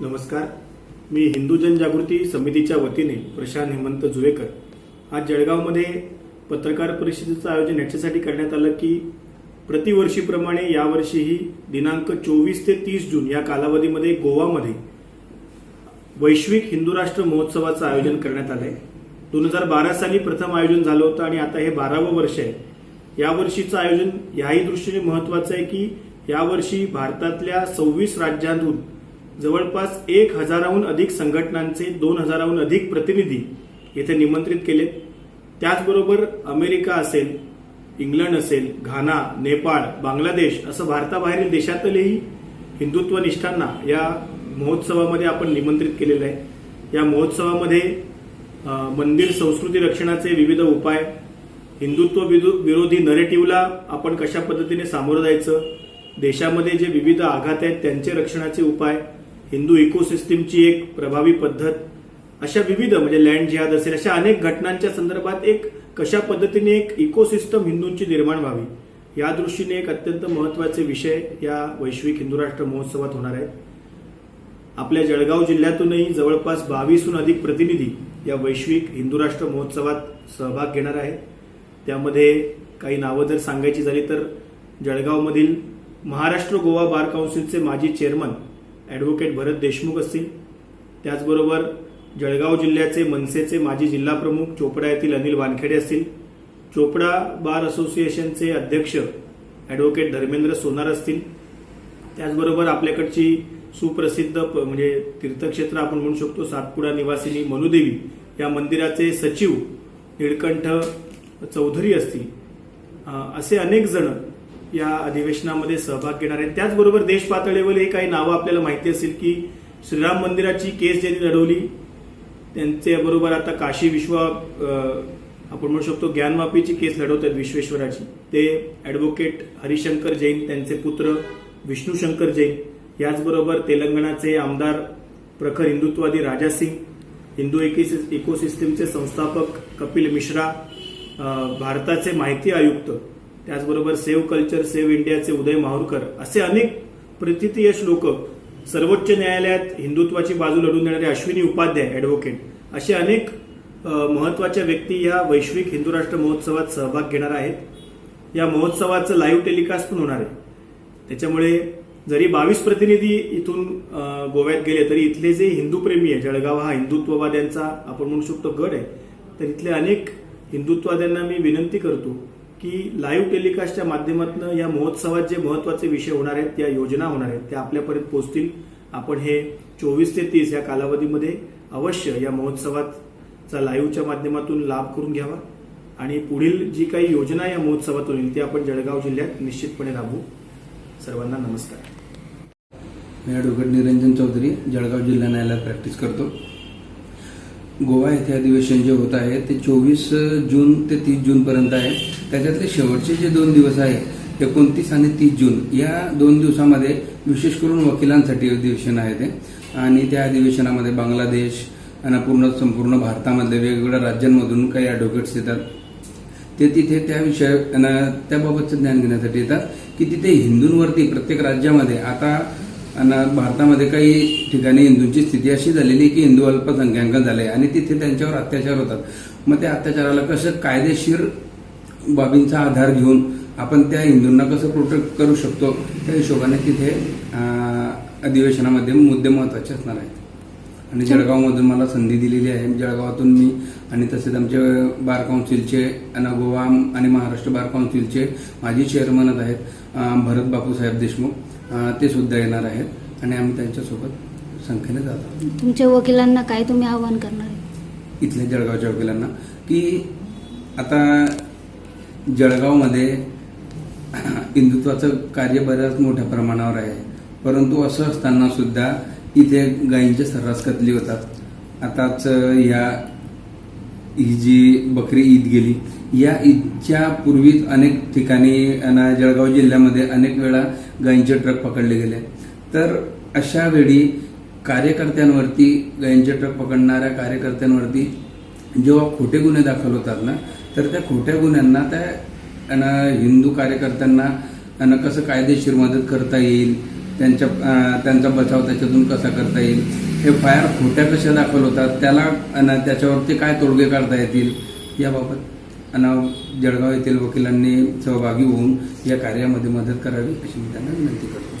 नमस्कार. मी हिंदू जनजागृती समितीच्या वतीने प्रशांत हेमंत जुवेकर. आज जळगावमध्ये पत्रकार परिषदेचं आयोजन याच्यासाठी करण्यात आलं की प्रतिवर्षीप्रमाणे यावर्षीही दिनांक चोवीस ते तीस जून या कालावधीमध्ये गोवामध्ये वैश्विक हिंदू राष्ट्र महोत्सवाचं आयोजन करण्यात आलंय. दोन हजार बारा साली प्रथम आयोजन झालं होतं आणि आता हे बारावं वर्ष आहे. यावर्षीचं आयोजन याही दृष्टीने महत्वाचं आहे की यावर्षी भारतातल्या सव्वीस राज्यांतून जवळपास एक हजाराहून अधिक संघटनांचे दोन हजाराहून अधिक प्रतिनिधी येथे निमंत्रित केले. त्याचबरोबर अमेरिका असेल इंग्लंड असेल घाना नेपाळ बांगलादेश असं भारताबाहेरील देशातलेही हिंदुत्वनिष्ठांना या महोत्सवामध्ये आपण निमंत्रित केलेलं आहे. या महोत्सवामध्ये मंदिर संस्कृती रक्षणाचे विविध उपाय हिंदुत्व विदु- विरोधी नरेटिव्हला आपण कशा पद्धतीने सामोरं जायचं देशामध्ये जे विविध आघात आहेत त्यांचे रक्षणाचे उपाय हिंदू इकोसिस्टीमची एक प्रभावी पद्धत अशा विविध म्हणजे लँड जिहाद असेल अशा अनेक घटनांच्या संदर्भात एक कशा पद्धतीने एक इकोसिस्टम हिंदूंची निर्माण व्हावी या दृष्टीने एक अत्यंत महत्त्वाचे विषय या वैश्विक हिंदू राष्ट्र महोत्सवात होणार आहेत. आपल्या जळगाव जिल्ह्यातूनही जवळपास बावीसहून अधिक प्रतिनिधी या वैश्विक हिंदू राष्ट्र महोत्सवात सहभाग घेणार आहेत. त्यामध्ये काही नावं जर सांगायची झाली तर जळगावमधील महाराष्ट्र गोवा बार काउन्सिलचे माजी चेअरमन ॲडव्होकेट भरत देशमुख असतील. त्याचबरोबर जळगाव जिल्ह्याचे मनसेचे माजी जिल्हाप्रमुख चोपडा येथील अनिल वानखेडे असतील. चोपडा बार असोसिएशनचे अध्यक्ष ॲडव्होकेट धर्मेंद्र सोनार असतील. त्याचबरोबर आपल्याकडची सुप्रसिद्ध प- म्हणजे तीर्थक्षेत्र आपण म्हणू शकतो सातपुडा निवासिनी मनुदेवी या मंदिराचे सचिव निळकंठ चौधरी असतील. असे अनेक जण या अधिवेशनामध्ये सहभाग घेणार आहेत. त्याचबरोबर देश पातळीवर काही नावं आपल्याला माहिती असेल की श्रीराम मंदिराची केस ज्यांनी लढवली त्यांच्या बरोबर आता काशी विश्वा आपण म्हणू शकतो ज्ञानवापीची केस लढवत आहेत विश्वेश्वराची. ते ॲडव्होकेट हरिशंकर जैन त्यांचे पुत्र विष्णूशंकर जैन याचबरोबर तेलंगणाचे आमदार प्रखर हिंदुत्ववादी राजा सिंग हिंदू इकोसिस्टमचे संस्थापक कपिल मिश्रा भारताचे माहिती आयुक्त त्याचबरोबर सेव्ह कल्चर सेव्ह इंडियाचे उदय माहुरकर असे अनेक प्रतिथयश लोक सर्वोच्च न्यायालयात हिंदुत्वाची बाजू लढून देणारे अश्विनी उपाध्याय ॲडव्होकेट असे अनेक महत्त्वाच्या व्यक्ती या वैश्विक हिंदू राष्ट्र महोत्सवात सहभाग घेणार आहेत. या महोत्सवाचं लाईव्ह टेलिकास्ट पण होणार आहे. त्याच्यामुळे जरी बावीस प्रतिनिधी इथून गोव्यात गेले तरी इथले जे हिंदू प्रेमी आहे जळगाव हा हिंदुत्ववाद्यांचा आपण म्हणू शकतो गड आहे तर इथले अनेक हिंदुत्ववाद्यांना मी विनंती करतो की लाईव्ह टेलिकास्टच्या माध्यमातून या महोत्सवात जे महत्त्वाचे विषय होणार आहेत त्या योजना होणार आहेत त्या आपल्यापर्यंत पोहोचतील. आपण हे चोवीस ते तीस या कालावधीमध्ये अवश्य या महोत्सवाचा लाईव्हच्या माध्यमातून लाभ करून घ्यावा. आणि पुढील जी काही योजना या महोत्सवातून येईल ती आपण जळगाव जिल्ह्यात निश्चितपणे राबवू. सर्वांना नमस्कार. मी ॲडव्होकेट निरंजन चौधरी जळगाव जिल्हा न्यायालयात प्रॅक्टिस करतो. गोवा येथे अधिवेशन जे होत आहे ते चोवीस जून ते तीस जूनपर्यंत आहे. त्याच्यातले शेवटचे जे दोन दिवस आहे एकोणतीस आणि तीस जून या दोन दिवसामध्ये विशेष करून वकिलांसाठी अधिवेशन आहे ते. आणि त्या अधिवेशनामध्ये बांगलादेश आणि पूर्ण संपूर्ण भारतामधले वेगवेगळ्या राज्यांमधून काही ॲडव्होकेट्स येतात. ते तिथे त्या विषय त्याबाबतचं ज्ञान घेण्यासाठी येतात की तिथे हिंदूंवरती प्रत्येक राज्यामध्ये आता अन भारतामध्ये काही ठिकाणी हिंदूंची स्थिती अशी झालेली आहे की हिंदू अल्पसंख्याक झाले आणि तिथे त्यांच्यावर अत्याचार होतात. मग त्या अत्याचाराला कसं कायदेशीर बाबींचा आधार घेऊन आपण त्या हिंदूंना कसं प्रोटेक्ट करू शकतो त्या हिशोबाने तिथे अधिवेशनामध्ये मुद्दे महत्त्वाचे असणार आहेत. आणि जळगावमधून मला संधी दिलेली आहे. जळगावातून मी आणि तसेच आमचे बार काउन्सिलचे आणि गोवा आणि महाराष्ट्र बार काउन्सिलचे माजी चेअरमनच आहेत भरत बापूसाहेब देशमुख. अं, ते सुद्धा येणार आहेत आणि आम्ही त्यांच्यासोबत संख्येने जातो. तुमच्या वकिलांना काय तुम्ही आव्हान करणार? इथल्या जळगावच्या वकिलांना की आता जळगावमध्ये हिंदुत्वाचं कार्य बऱ्याच मोठ्या प्रमाणावर आहे. परंतु असं असताना सुद्धा इथे गायींचे सर्रास कतली होतात. आताच या ही जी बकरी ईद गेली या ईदच्या पूर्वीच अनेक ठिकाणी जळगाव जिल्ह्यामध्ये अनेक वेळा गायींचे ट्रक पकडले गेले. तर अशा वेळी कार्यकर्त्यांवरती गायींचे ट्रक पकडणाऱ्या कार्यकर्त्यांवरती जेव्हा खोटे गुन्हे दाखल होतात ना तर त्या खोट्या गुन्ह्यांना त्या हिंदू कार्यकर्त्यांना कसं कायदेशीर मदत करता येईल त्यांच्या त्यांचा बचाव त्याच्यातून कसा करता येईल हे फायर खोट्या कशा दाखल होतात त्याला त्याच्यावरती काय तोडगे काढता येतील याबाबत आणि जळगाव येथील वकिलांनी सहभागी होऊन या कार्यामध्ये मदत करावी अशी मी त्यांना विनंती करतो.